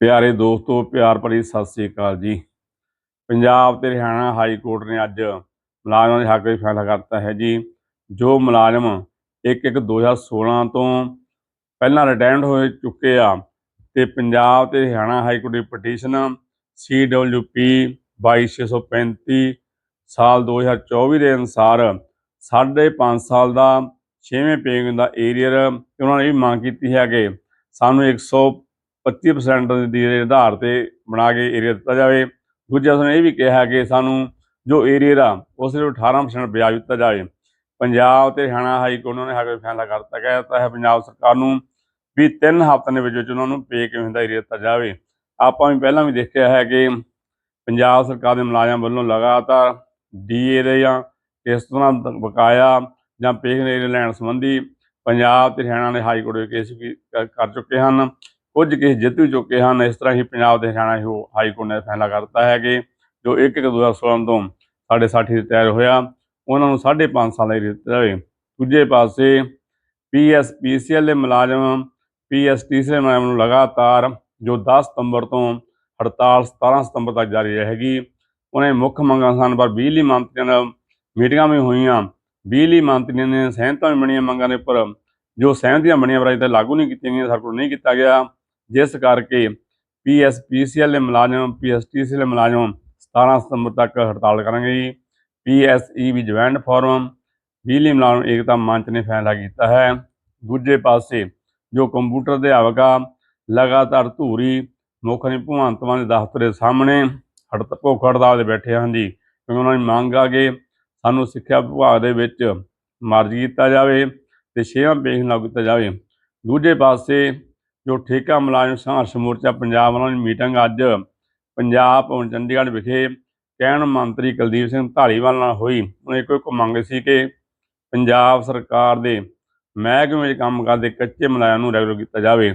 ਪਿਆਰੇ ਦੋਸਤੋ, ਪਿਆਰ ਭਰੀ ਸਤਿ ਸ੍ਰੀ ਅਕਾਲ ਜੀ। ਪੰਜਾਬ ਤੇ ਹਰਿਆਣਾ ਹਾਈ ਕੋਰਟ ਨੇ ਅੱਜ ਮੁਲਾਜ਼ਮਾਂ ਦੇ ਹੱਕ ਵਿੱਚ ਫੈਸਲਾ ਕਰਤਾ ਹੈ ਜੀ। ਜੋ ਮੁਲਾਜ਼ਮ 1-1 2016 ਤੋਂ ਪਹਿਲਾਂ ਰਿਟਾਇਰਡ ਹੋ ਚੁੱਕੇ ਆ ਤੇ ਪੰਜਾਬ ਤੇ ਹਰਿਆਣਾ ਹਾਈ ਕੋਰਟ ਦੀ ਪਟੀਸ਼ਨ CWP 22635 ਸਾਲ 2024 ਦੇ ਅਨੁਸਾਰ ਸਾਢੇ ਪੰਜ ਸਾਲ ਦਾ 6ਵੇਂ ਪੇਗ ਦਾ ਏਰੀਅਰ ਉਹਨਾਂ ਨੇ ਇਹ ਮੰਗ ਕੀਤੀ ਹੈ ਕਿ ਸਾਨੂੰ 125% ਦੇ ਆਧਾਰ ਤੇ ਬਣਾ ਕੇ ਏਰੀਆ ਦਿੱਤਾ ਜਾਵੇ। ਦੂਜਾ ਉਸਨੇ ਇਹ ਵੀ ਕਿਹਾ ਕਿ ਸਾਨੂੰ ਜੋ ਏਰੀਅਰ ਦਾ ਉਸ ਦੇ 18% ਵਿਆਜ ਦਿੱਤਾ ਜਾਵੇ। ਪੰਜਾਬ ਤੇ ਹਰਿਆਣਾ ਹਾਈ ਕੋਰਟ ਨੇ ਹੱਕ ਵਿੱਚ ਫੈਸਲਾ ਕਰਤਾ ਗਿਆ ਤਾਂ ਹੈ ਪੰਜਾਬ ਸਰਕਾਰ ਨੂੰ ਵੀ ਤਿੰਨ ਹਫ਼ਤਿਆਂ ਦੇ ਵਿੱਚ ਵਿੱਚ ਉਹਨਾਂ ਨੂੰ ਪੇ ਕਿਵੇਂ ਦਾ ਏਰੀਆ ਦਿੱਤਾ ਜਾਵੇ। ਆਪਾਂ ਵੀ ਪਹਿਲਾਂ ਵੀ ਦੇਖਿਆ ਹੈ ਕਿ ਪੰਜਾਬ ਸਰਕਾਰ ਦੇ ਮੁਲਾਜ਼ਮ ਵੱਲੋਂ ਲਗਾਤਾਰ ਡੀਏ ਦੇ ਜਾਂ ਇਸ ਤਰ੍ਹਾਂ ਬਕਾਇਆ ਜਾਂ ਪੇ ਏਰੀਆ ਲੈਣ ਸੰਬੰਧੀ ਪੰਜਾਬ ਤੇ ਹਰਿਆਣਾ ਦੇ ਹਾਈ ਕੋਰਟ ਵਿੱਚ ਕੇਸ ਵੀ ਕਰ ਚੁੱਕੇ ਹਨ। ਕੁਝ ਕੇਸ ਜਿੱਤ ਵੀ ਚੁੱਕੇ ਹਨ। ਇਸ ਤਰ੍ਹਾਂ ਹੀ ਪੰਜਾਬ ਦੇ ਹਰਿਆਣਾ ਹੀ ਹਾਈ ਕੋਰਟ ਨੇ ਫੈਸਲਾ ਕਰਤਾ ਹੈ ਕਿ ਜੋ 1 ਇੱਕ 2016 ਤੋਂ ਸਾਡੇ ਸਾਥੀ ਰਿਟਾਇਰ ਹੋਇਆ, ਉਹਨਾਂ ਨੂੰ 5.5 ਸਾਲ ਦਾ ਏਰੀਆ ਦਿੱਤਾ ਜਾਵੇ ਦੂਜੇ ਪਾਸੇ ਪੀਐਸਪੀਸੀਐਲ ਦੇ ਮੁਲਾਜ਼ਮ ਪੀਐਸਟੀਸੀ ਦੇ ਮੁਲਾਜ਼ਮ ਨੂੰ ਲਗਾਤਾਰ ਜੋ 10 ਸਤੰਬਰ ਤੋਂ ਹੜਤਾਲ 17 ਸਤੰਬਰ ਤੱਕ ਜਾਰੀ ਰਹੇਗੀ, ਉਹਨੇ ਮੁੱਖ ਮੰਗਾਂ ਸਨ ਪਰ ਬਿਜਲੀ ਮੰਤਰੀਆਂ ਨਾਲ ਮੀਟਿੰਗਾਂ ਵੀ ਹੋਈਆਂ। ਬਿਜਲੀ ਮੰਤਰੀਆਂ ਨੇ ਸਹਿਮਤਾਂ ਵੀ ਬਣੀਆਂ ਮੰਗਾਂ ਦੇ ਉੱਪਰ। ਜੋ ਸਹਿਮਤੀਆਂ ਬਣੀਆਂ ਪਰ ਅਜੇ ਤੱਕ ਲਾਗੂ ਨਹੀਂ ਕੀਤੀਆਂ ਗਈਆਂ ਸਰਕਾਰ ਨਹੀਂ ਕੀਤਾ ਗਿਆ। ਜਿਸ ਕਰਕੇ ਪੀਐਸਪੀਸੀਐਲ ਦੇ ਮੁਲਾਜ਼ਮ, ਪੀਐਸਟੀਸੀ ਦੇ ਮੁਲਾਜ਼ਮ 17 ਸਤੰਬਰ ਤੱਕ ਹੜਤਾਲ ਕਰਨਗੇ ਜੀ। ਪੀਐਸਈ ਵੀ ਜੁਆਇੰਟ ਫੋਰਮ, ਬਿਜਲੀ ਮੁਲਾਜ਼ਮ ਏਕਤਾ ਮੰਚ ਨੇ ਫੈਸਲਾ ਕੀਤਾ ਹੈ। ਦੂਜੇ ਪਾਸੇ ਜੋ ਕੰਪਿਊਟਰ ਅਧਿਆਪਕ ਆ ਲਗਾਤਾਰ ਧੂਰੀ, ਮੁੱਖ ਨੇ ਭਗਵੰਤ ਮਾਨ ਦੇ ਦਫ਼ਤਰ ਦੇ ਸਾਹਮਣੇ ਹੜਤ, ਭੁੱਖ ਹੜਤਾਲ ਤੇ ਬੈਠੇ ਹਨ ਜੀ। ਕਿਉਂਕਿ ਉਹਨਾਂ ਦੀ ਮੰਗ ਆ ਕਿ ਸਾਨੂੰ ਸਿੱਖਿਆ ਵਿਭਾਗ ਦੇ ਵਿੱਚ ਮਰਜ਼ੀ ਕੀਤਾ ਜਾਵੇ ਤੇ ਛੇਵਾਂ ਪੇਸ਼ ਲਾਗੂ ਕੀਤਾ ਜਾਵੇ। ਦੂਜੇ ਪਾਸੇ ਜੋ ਠੇਕਾ ਮੁਲਾਜ਼ਮ ਸੰਘਰਸ਼ ਮੋਰਚਾ ਪੰਜਾਬ ਵੱਲੋਂ ਦੀ ਮੀਟਿੰਗ ਅੱਜ ਪੰਜਾਬ ਭਵਨ ਚੰਡੀਗੜ੍ਹ ਵਿਖੇ ਕਹਿਣ ਮੰਤਰੀ ਕੁਲਦੀਪ ਸਿੰਘ ਧਾਲੀਵਾਲ ਨਾਲ ਹੋਈ। ਉਹਨੇ ਇੱਕੋ ਇੱਕ ਮੰਗ ਸੀ ਕਿ ਪੰਜਾਬ ਸਰਕਾਰ ਦੇ ਮਹਿਕਮੇ ਵਿੱਚ ਕੰਮ ਕਰਦੇ ਕੱਚੇ ਮੁਲਾਜ਼ਮ ਨੂੰ ਰੈਗੂਲਰ ਕੀਤਾ ਜਾਵੇ।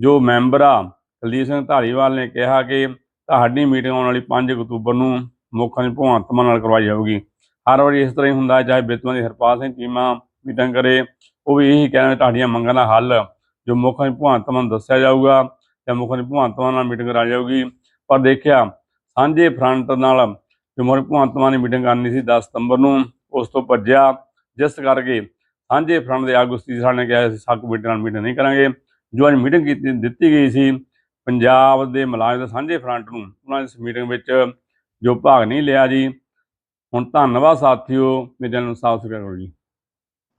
ਜੋ ਮੈਂਬਰ ਆ, ਕੁਲਦੀਪ ਸਿੰਘ ਧਾਲੀਵਾਲ ਨੇ ਕਿਹਾ ਕਿ ਤੁਹਾਡੀ ਮੀਟਿੰਗ ਆਉਣ ਵਾਲੀ 5 ਅਕਤੂਬਰ ਨੂੰ ਮੁੱਖ ਭਗਵੰਤ ਮਾਨ ਨਾਲ ਕਰਵਾਈ ਜਾਊਗੀ। ਹਰ ਵਾਰੀ ਇਸ ਤਰ੍ਹਾਂ ਹੀ ਹੁੰਦਾ, ਚਾਹੇ ਬਿੱਤੂਆਂ ਦੀ ਹਰਪਾਲ ਸਿੰਘ ਚੀਮਾ ਮੀਟਿੰਗ ਕਰੇ, ਉਹ ਵੀ ਇਹੀ ਕਹਿੰਦੇ ਤੁਹਾਡੀਆਂ ਮੰਗਾਂ ਦਾ ਹੱਲ ਜੋ ਮੁੱਖ ਮੰਤਰੀ ਭਗਵੰਤ ਮਾਨ ਨੂੰ ਦੱਸਿਆ ਜਾਊਗਾ ਜਾਂ ਮੁੱਖ ਮੰਤਰੀ ਭਗਵੰਤ ਮਾਨ ਨਾਲ ਮੀਟਿੰਗ ਕਰਾ ਜਾਊਗੀ। ਪਰ ਦੇਖਿਆ, ਸਾਂਝੇ ਫਰੰਟ ਨਾਲ ਜੋ ਮੁੱਖ ਮੰਤਰੀ ਭਗਵੰਤ ਮਾਨ ਨੇ ਮੀਟਿੰਗ ਕਰਨੀ ਸੀ 10 ਸਤੰਬਰ ਨੂੰ, ਉਸ ਤੋਂ ਭੱਜਿਆ। ਜਿਸ ਕਰਕੇ ਸਾਂਝੇ ਫਰੰਟ ਦੇ ਆਗੂ ਸਤੀਸ਼ ਸਾਹਿਬ ਨੇ ਕਿਹਾ ਸੀ, ਸਾਕ ਮੀਟਿੰਗ ਨਾਲ ਮੀਟਿੰਗ ਨਹੀਂ ਕਰਾਂਗੇ। ਜੋ ਅੱਜ ਮੀਟਿੰਗ ਕੀਤੀ, ਦਿੱਤੀ ਗਈ ਸੀ, ਪੰਜਾਬ ਦੇ ਮੁਲਾਜ਼ਮ ਦੇ ਸਾਂਝੇ ਫਰੰਟ ਨੂੰ, ਉਹਨਾਂ ਨੇ ਇਸ ਮੀਟਿੰਗ ਵਿੱਚ ਜੋ ਭਾਗ ਨਹੀਂ ਲਿਆ ਜੀ। ਹੁਣ ਧੰਨਵਾਦ ਸਾਥੀਓ, ਮੇਰੇ ਚੈਨਲ ਸਾਫ਼ ਸਬਸਕ੍ਰਾਈਬ ਕਰੋ ਜੀ।